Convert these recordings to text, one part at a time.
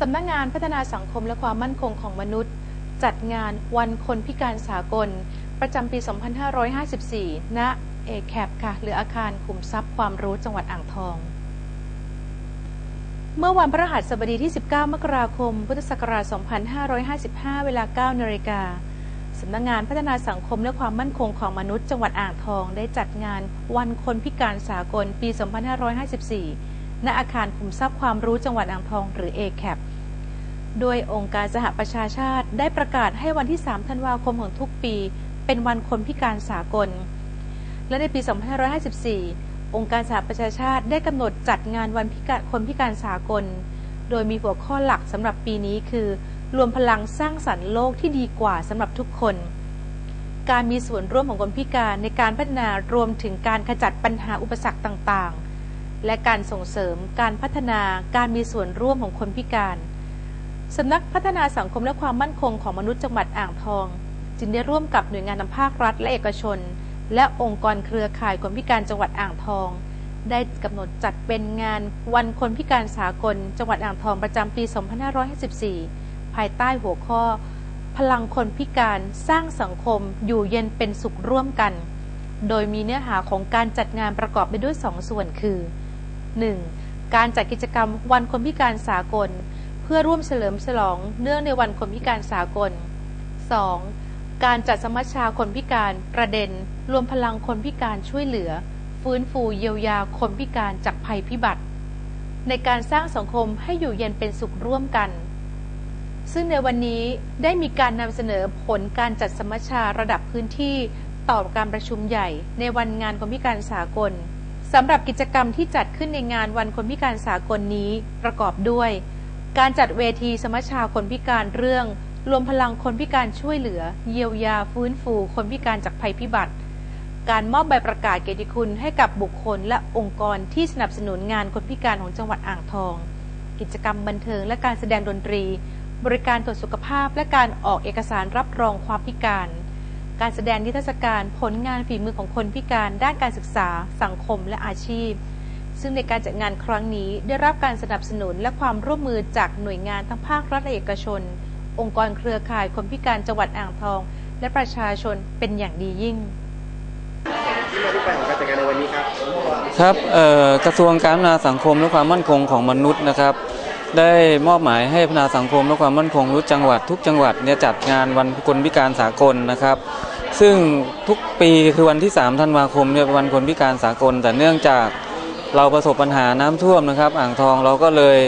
สำนักงานพัฒนาสังคมและความมั่นคงของมนุษย์ จัดงานวันคนพิการสากล ประจำปี 2554 ณ เอแคปค่ะ หรืออาคารคุมทรัพย์ความรู้จังหวัดอ่างทอง เมื่อวันพฤหัสบดีที่ 19 มกราคม พุทธศักราช 2555 เวลา 9นาฬิกาสำนักงานพัฒนาสังคมและความมั่นคงของมนุษย์จังหวัดอ่างทอง ได้จัดงานวันคนพิการสากลปี 2554 ณ อาคารคุมทรัพย์ความรู้จังหวัดอ่างทองหรือ ACAP โดยองค์การสหประชาชาติได้ประกาศให้วันที่ 3 ธันวาคมของทุกปี เป็นวันคนพิการสากล และในปี 2554 องค์การสหประชาชาติได้กำหนดจัดงานวันพิการคนพิการสากล โดยมีหัวข้อหลักสำหรับปีนี้คือ รวมพลังสร้างสรรค์โลกที่ดีกว่าสำหรับทุกคน การมีส่วนร่วมของคนพิการในการพัฒนารวมถึงการขจัดปัญหาอุปสรรคต่างๆ และการส่งเสริมการพัฒนาการมีส่วนร่วมของคนพิการ สำนักพัฒนาสังคมและความมั่นคงของมนุษย์จังหวัดอ่างทอง จึงได้ร่วมกับหน่วยงานทางภาครัฐและเอกชน และองค์กรเครือข่ายคนพิการจังหวัดอ่างทอง ได้กำหนดจัดเป็นงานวันคนพิการสากล จังหวัดอ่างทองประจำปี 2554 ภายใต้หัวข้อ พลังคนพิการสร้างสังคม อยู่เย็นเป็นสุขร่วมกัน โดยมีเนื้อหาของการจัดงานประกอบไปด้วย 2 ส่วนคือ 1. การจัดกิจกรรมวันคนพิการสากล เพื่อร่วมเฉลิมฉลองเนื่องในวันคนพิการสากล 2. การจัดสมัชชาคนพิการประเด็น รวมพลังคนพิการช่วยเหลือ ฟื้นฟูเยียวยาคนพิการจากภัยพิบัติ ในการสร้างสังคมให้อยู่เย็นเป็นสุขร่วมกัน ซึ่งในวันนี้ได้มีการนำเสนอผลการจัดสมัชชาระดับพื้นที่ต่อการประชุมใหญ่ในวันงานคนพิการสากลสำหรับกิจกรรมที่จัดขึ้นในงานวันคนพิการสากลนี้ประกอบด้วย การจัดเวทีสมัชชาคนพิการเรื่อง รวมพลังคนพิการช่วยเหลือ เยียวยาฟื้นฟูคนพิการจากภัยพิบัติ การมอบใบประกาศเกียรติคุณให้กับบุคคลและองค์กรที่สนับสนุนงานคนพิการของจังหวัดอ่างทอง กิจกรรมบันเทิงและการแสดงดนตรี บริการตรวจสุขภาพ และการออกเอกสารรับรองความพิการ การแสดงนิทรรศการผลงานฝีมือของคนพิการด้านการศึกษา สังคมและอาชีพ ซึ่งในการจัดงานครั้งนี้ได้รับการสนับสนุนและความร่วมมือจากหน่วยงานทั้งภาครัฐและเอกชน องค์กรเครือข่ายคนพิการจังหวัดอ่างทอง และประชาชนเป็นอย่างดียิ่ง ที่มาที่ไปของการจัดงานในวันนี้ครับครับเอ่อกระทรวงการพัฒนาสังคมและความมั่นคงของมนุษย์นะครับ ได้มอบหมายให้พัฒนาสังคมและความมั่นคงมนุษย์จังหวัดทุกจังหวัดเนี่ยจัดงานวันคนพิการสากลนะครับ ซึ่งทุกปีคือวันที่ 3 ธันวาคมเนี่ยเป็นวันคนพิการสากล แต่เนื่องจาก เราประสบปัญหาน้ำท่วมนะครับ อ่างทองเราก็เลย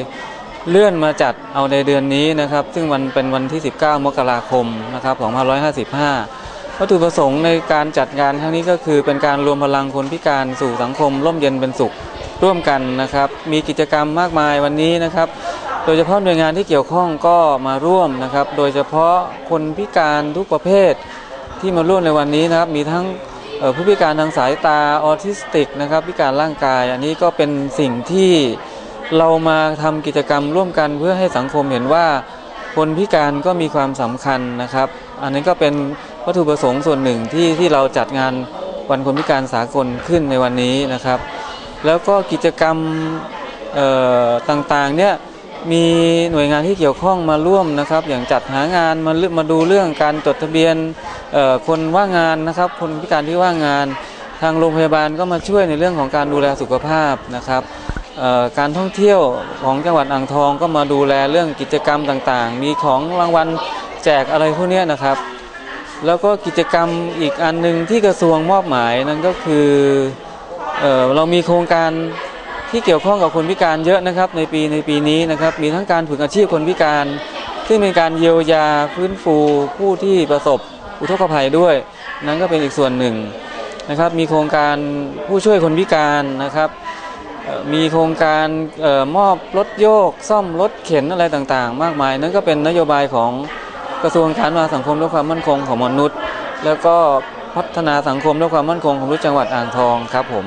เลื่อนมาจัดเอาในเดือนนี้นะครับ ซึ่งวันเป็นวันที่ 19 มกราคมนะครับ2555 วัตถุประสงค์ในการจัดงานครั้งนี้ก็คือเป็นการรวมพลังคนพิการสู่สังคม ร่มเย็นเป็นสุขร่วมกันนะครับ มีกิจกรรมมากมายวันนี้นะครับ โดยเฉพาะหน่วยงานที่เกี่ยวข้องก็มาร่วมนะครับ โดยเฉพาะคนพิการทุกประเภทที่มาร่วมในวันนี้นะครับ มีทั้ง ผู้พิการทางสายตาออทิสติกนะครับพิการร่างกาย อันนี้ก็เป็นสิ่งที่เรามาทำกิจกรรมร่วมกันเพื่อให้สังคมเห็นว่าคนพิการก็มีความสำคัญนะครับ อันนี้ก็เป็นวัตถุประสงค์ส่วนหนึ่งที่ที่เราจัดงานวันคนพิการสากลขึ้นในวันนี้นะครับ แล้วก็กิจกรรมต่างๆเนี่ย มีหน่วยงานที่เกี่ยวข้องมาร่วมนะครับ อย่างจัดหางานมาเลือกมาดูเรื่องการจดทะเบียนคนว่างงานนะครับ คนพิการที่ว่างงาน ทางโรงพยาบาลก็มาช่วยในเรื่องของการดูแลสุขภาพนะครับการท่องเที่ยวของจังหวัดอ่างทองก็มาดูแลเรื่องกิจกรรมต่างๆ มีของรางวัลแจกอะไรพวกนี้นะครับ แล้วก็กิจกรรมอีกอันหนึ่งที่กระทรวงมอบหมายนั่นก็คือเออเรามีโครงการ ที่เกี่ยวข้องกับคนพิการเยอะนะครับในปีในปีนี้นะครับ มีทั้งการฝึกอาชีพคนพิการ ซึ่งเป็นการเยียวยาฟื้นฟูผู้ที่ประสบอุทกภัยด้วย นั่นก็เป็นอีกส่วนหนึ่งนะครับ มีโครงการผู้ช่วยคนพิการนะครับมีโครงการออมอบรถโยก ซ่อมรถเข็นอะไรต่างๆ มากมาย นั่นก็เป็นนโยบายของกระทรวงการพัฒนาสังคมและความมั่นคงของมนุษย์ แล้วก็พัฒนาสังคมและความมั่นคงของมนุษย์จังหวัดอ่างทองครับผม